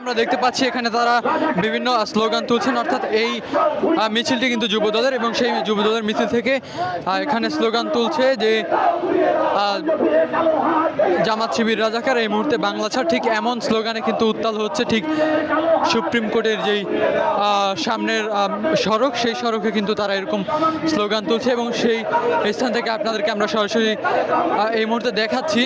আমরা দেখতে পাচ্ছি এখানে তারা বিভিন্ন স্লোগান তুলছেন। অর্থাৎ এই মিছিলটি কিন্তু যুবদলের এবং সেই যুবদলের মিছিল থেকে এখানে স্লোগান তুলছে যে জামাত শিবির রাজাকার এই মুহূর্তে বাংলা ছাড়। ঠিক এমন স্লোগানে কিন্তু উত্তাল হচ্ছে। ঠিক সুপ্রিম কোর্টের যেই সামনের সড়ক, সেই সড়কে কিন্তু তারা এরকম স্লোগান তুলছে এবং সেই স্থান থেকে আপনাদেরকে আমরা সরাসরি এই মুহূর্তে দেখাচ্ছি।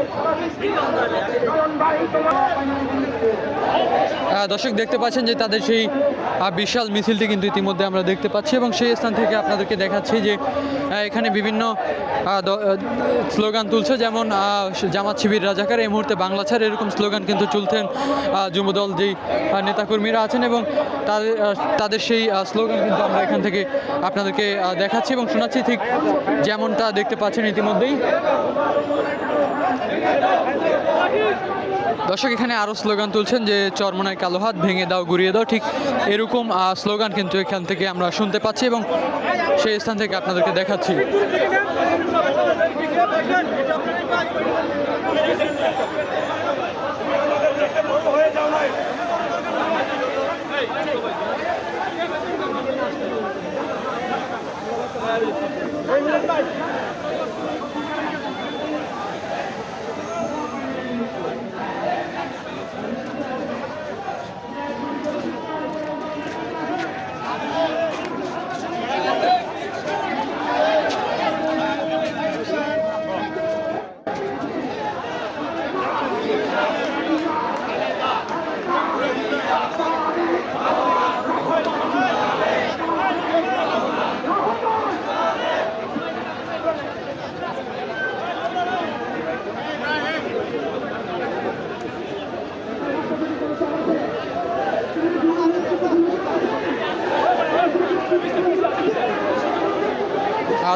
Obrigado. দর্শক দেখতে পাচ্ছেন যে তাদের সেই বিশাল মিছিলটি কিন্তু ইতিমধ্যে আমরা দেখতে পাচ্ছি এবং সেই স্থান থেকে আপনাদেরকে দেখাচ্ছি যে এখানে বিভিন্ন স্লোগান তুলছে যেমন জামাত শিবির রাজাকার, এই মুহূর্তে বাংলা ছাড়, এরকম স্লোগান কিন্তু চলছেন যুবদল যেই নেতাকর্মীরা আছেন এবং তাদের তাদের সেই স্লোগান কিন্তু আমরা এখান থেকে আপনাদেরকে দেখাচ্ছি এবং শোনাচ্ছি ঠিক যেমনটা দেখতে পাচ্ছেন ইতিমধ্যেই। দর্শক, এখানে আরও স্লোগান তুলছেন যে চরমনায় কালো হাত ভেঙে দাও গুড়িয়ে দাও ঠিক এরকম স্লোগান কিন্তু এখান থেকে আমরা শুনতে পাচ্ছি এবং সেই স্থান থেকে আপনাদেরকে দেখাচ্ছি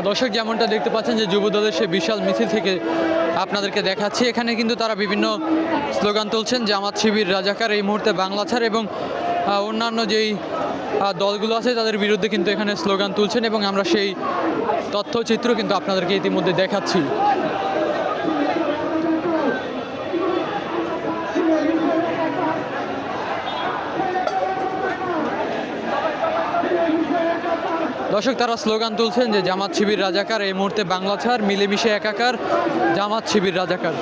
দর্শক যেমনটা দেখতে পাচ্ছেন যে যুব দলের সেই বিশাল মিছিল থেকে আপনাদেরকে দেখাচ্ছি। এখানে কিন্তু তারা বিভিন্ন স্লোগান তুলছেন, জামাত শিবির, রাজাকার, এই মুহূর্তে বাংলা ছাড় এবং অন্যান্য যেই দলগুলো আছে তাদের বিরুদ্ধে কিন্তু এখানে স্লোগান তুলছেন এবং আমরা সেই তথ্যচিত্র কিন্তু আপনাদেরকে ইতিমধ্যে দেখাচ্ছি। দর্শক, তারা স্লোগান তুলছেন যে জামাত শিবির রাজাকার, এই মুহূর্তে বাংলা ছাড়, মিলেমিশে একাকার, জামাত শিবির রাজাকার।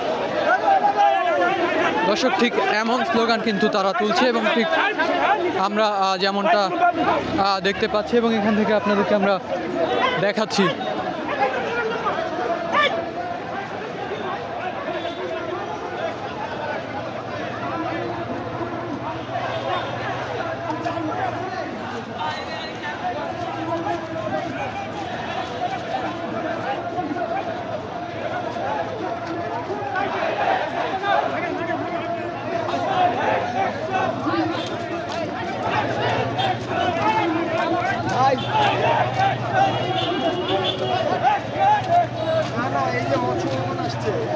দর্শক, ঠিক এমন স্লোগান কিন্তু তারা তুলছে এবং ঠিক আমরা যেমনটা দেখতে পাচ্ছি এবং এখান থেকে আপনাদেরকে আমরা দেখাচ্ছি। এই যে ভবন আসছে ভাই